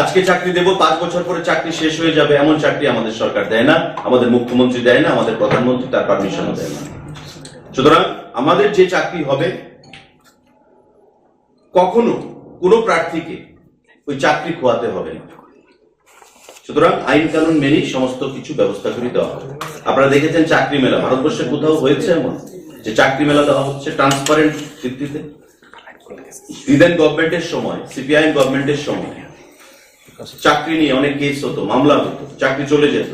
আজকে চাকরি দেব, পাঁচ বছর পরে চাকরি শেষ হয়ে যাবে, এমন চাকরি আমাদের সরকার দেয় না, আমাদের মুখ্যমন্ত্রী দেয় না, আমাদের প্রধানমন্ত্রী তার পারমিশনও দেয় না। সুতরাং আমাদের যে চাকরি হবে, কখনো কোনো প্রার্থীকে ওই চাকরি খোয়াতে হবে না। সুতরাং আইন কানুন মেনেই সমস্ত কিছু ব্যবস্থা করে দেওয়া হবে। আপনারা দেখেছেন চাকরি মেলা, ভারতবর্ষে কোথাও হয়েছে এমন? যে চাকরি মেলা দেওয়া হচ্ছে ট্রান্সপারেন্ট ভিত্তিতে? ইদেন গভর্নমেন্টের সময় সিপিআইএম গভর্নমেন্টের সময় চাকরি নিয়ে অনেক কেস হতো মামলা হতো চাকরি চলে যেত।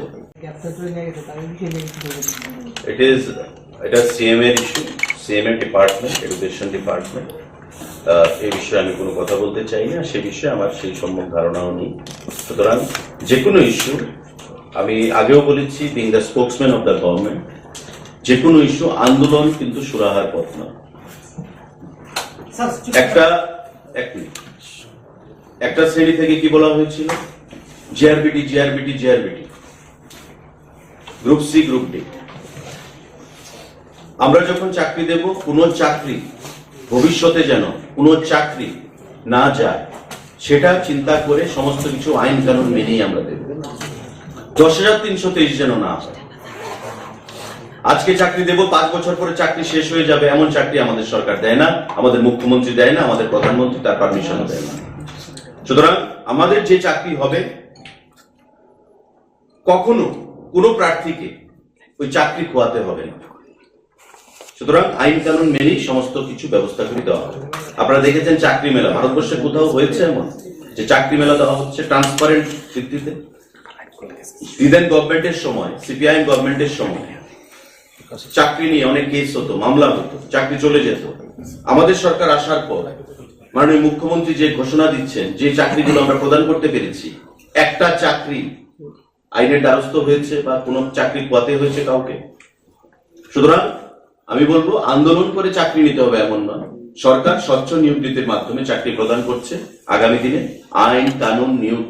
ইট ইজ এটা সিএম এর ইস্যু সিএম এর ডিপার্টমেন্ট এডুকেশন ডিপার্টমেন্ট এই বিষয়ে আমি কোনো কথা বলতে চাই না সে বিষয়ে আমার সেই সম্যক ধারণাও নেই। সুতরাং যে কোনো ইস্যু আমি আগেও বলেছি being the spokesman of the government যে কোনো ইস্যু আন্দোলন কিন্তু সুরাহার পথ না একটা এক মিনিট। একটা শ্রেণি থেকে কি বলা হয়েছিল? GRBT GRBT GRBT group C group D আমরা যখন চাকরি দেব, কোন চাকরি ভবিষ্যতে যেন কোন চাকরি না যায়, সেটা চিন্তা করে সমস্ত কিছু আইন কানুন মেনেই আমরা দেব। দশ হাজার তিনশো তেইশ যেন না আজকে চাকরি দেব, পাঁচ বছর পরে চাকরি শেষ হয়ে যাবে, এমন চাকরি আমাদের সরকার দেয় না, আমাদের মুখ্যমন্ত্রী দেয় না, আমাদের প্রধানমন্ত্রী তার পারমিশনও দেয় না। সুতরাং আমাদের যে চাকরি হবে, কখনো কোনো প্রার্থীকে ওই চাকরি খোয়াতে হবে না। সুতরাং আইন কানুন মেনেই সমস্ত কিছু ব্যবস্থা করে দেওয়া হবে। আপনারা দেখেছেন চাকরি মেলা। ভারতবর্ষে কোথাও হয়েছে এমন যে চাকরি মেলা দেওয়া হচ্ছে ট্রান্সপারেন্ট ভিত্তিতে? ইদেন গভর্নমেন্টের সময় সিপিআইএম গভর্নমেন্টের সময় চাকরি নিয়ে অনেক কেস হতো, মামলা হতো, চাকরি চলে যেত। আমাদের সরকার আসার পর মাননীয় মুখ্যমন্ত্রী যে ঘোষণা দিচ্ছেন, যে চাকরিগুলো আমরা প্রদান করতে পেরেছি, একটা চাকরি আইনের দ্বারস্থ হয়েছে বা কোনো চাকরি পাতে হয়েছে কাউকে? সুতরাং আমি বলব, আন্দোলন করে চাকরি নিতে হবে এমন নয় সরকার স্বচ্ছ নিয়োগ নীতির মাধ্যমে চাকরি প্রদান করছে। আগামী দিনে আইন কানুন নিয়োগ